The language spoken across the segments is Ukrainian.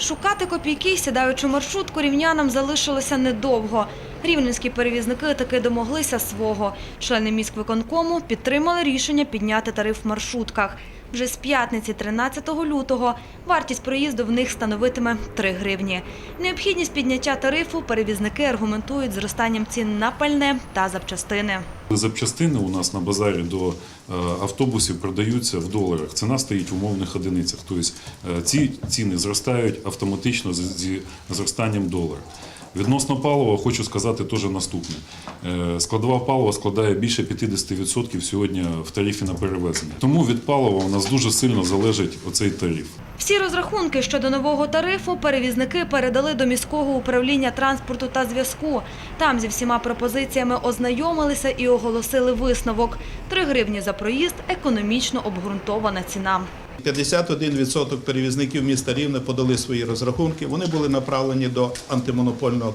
Шукати копійки, сідаючи маршрутку, рівнянам залишилося недовго. Рівненські перевізники таки домоглися свого. Члени міськвиконкому підтримали рішення підняти тариф в маршрутках. Вже з п'ятниці 13 лютого вартість проїзду в них становитиме 3 гривні. Необхідність підняття тарифу перевізники аргументують зростанням цін на пальне та запчастини. Запчастини у нас на базарі до е, автобусів продаються в доларах. Ціна стоїть в умовних одиницях. Тобто е, ці ціни зростають автоматично зі зростанням долара. Відносно палива хочу сказати теж наступне. Е, Складова палива складає більше 50% сьогодні в тарифі на перевезення. Тому від палива у нас дуже сильно залежить оцей тариф. Всі розрахунки щодо нового тарифу перевізники передали до міського управління транспорту та зв'язку. Там зі всіма пропозиціями ознайомилися і оголосили висновок. 3 гривні за проїзд – економічно обґрунтована ціна. 51% перевізників міста Рівне подали свої розрахунки. Вони були направлені до антимонопольного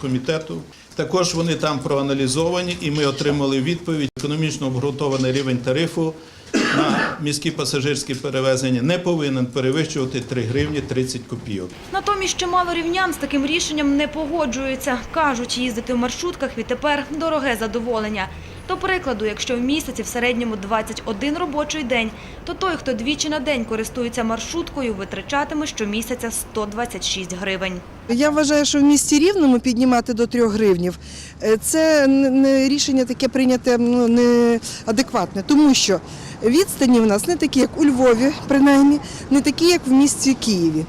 комітету. Також вони там проаналізовані, і ми отримали відповідь. Економічно обґрунтований рівень тарифу на міські пасажирські перевезення не повинен перевищувати 3 гривні 30 копійок. Натомість чимало рівнян з таким рішенням не погоджуються. Кажуть, їздити в маршрутках відтепер – дороге задоволення. До прикладу, якщо в місяці в середньому 21 робочий день, то той, хто двічі на день користується маршруткою, витрачатиме щомісяця 126 гривень. Я вважаю, що в місті Рівному піднімати до 3 гривнів е, це не рішення таке прийняте ну, неадекватне, тому що відстані в нас не такі, як у Львові, принаймні, не такі, як в місті Києві.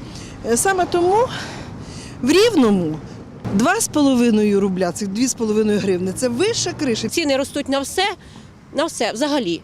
Е, Саме тому в Рівному 2,5 рубля, це 2,5 гривни, це вища криша. Ціни ростуть на все, на все взагалі.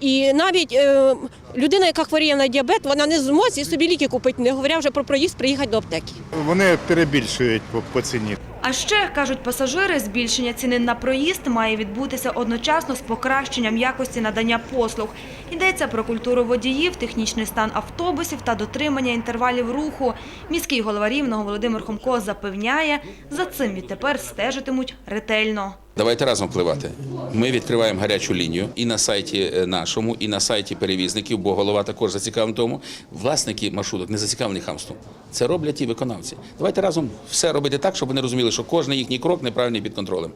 І навіть е, людина, яка хворіє на діабет, вона не зможе собі ліки купити, не говоря вже про проїзд приїхати до аптеки. Вони перебільшують по, по ціні. А ще, кажуть пасажири, збільшення ціни на проїзд має відбутися одночасно з покращенням якості надання послуг. Йдеться про культуру водіїв, технічний стан автобусів та дотримання інтервалів руху. Міський голова Рівного Володимир Хомко запевняє, за цим відтепер стежитимуть ретельно. Давайте разом впливати. Ми відкриваємо гарячу лінію і на сайті е, нашому, і на сайті перевізників, бо голова також зацікавлений в тому. Власники маршруток не зацікавлені хамством. Це роблять і виконавці. Давайте разом все робити так, щоб вони розуміли, що кожен їхній крок неправильний під контролем.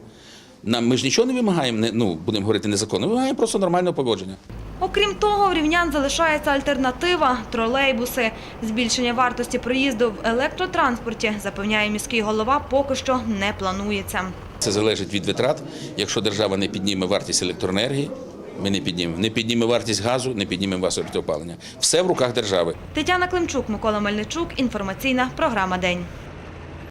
Нам ми ж нічого не вимагаємо, не- ну будемо говорити незаконно. Вимагаємо просто нормального поводження. Окрім того, в рівнян залишається альтернатива – тролейбуси. Збільшення вартості проїзду в електротранспорті, запевняє міський голова, поки що не планується. Це залежить від витрат. Якщо держава не підніме вартість електроенергії, ми не піднімемо. Не підніме вартість газу, не піднімемо вартість опалення. Все в руках держави. Тетяна Климчук, Микола Мельничук. Інформаційна програма «День».